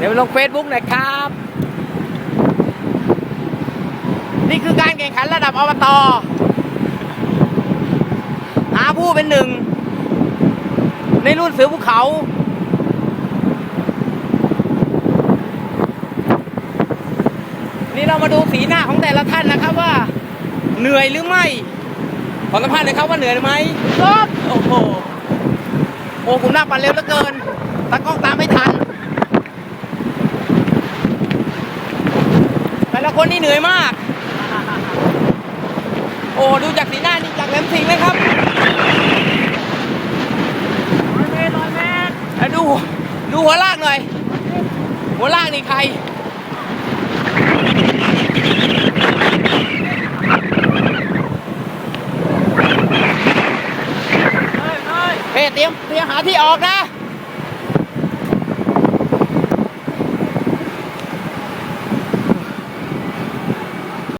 เดี๋ยวลงเฟซบุ๊กหน่อยครับ นี่คือการแข่งขันระดับอบตหาผู้เป็นหนึ่ง ในรุ่นเสือภูเขานี่เรามาดูสีหน้าของแต่ละท่านนะครับว่า เหนื่อยหรือไม่ขอสัมภาษณ์หน่อยครับว่าเหนื่อยไหมครับโอ้โหโอ้คุณหน้าปั่นเร็วเหลือเกินตากล้องตามไม่ทัน แต่ ละคนนี่เหนื่อยมาก โอ้ดูจากสีหน้านี่จากแหลมสิงห์นะครับร้อยเมตรร้อยเมตรแล้วดูดูหัวลากหน่อย หัวลากนี่ใครเฮ้ยเตรียมเตรียมหาที่ออกนะ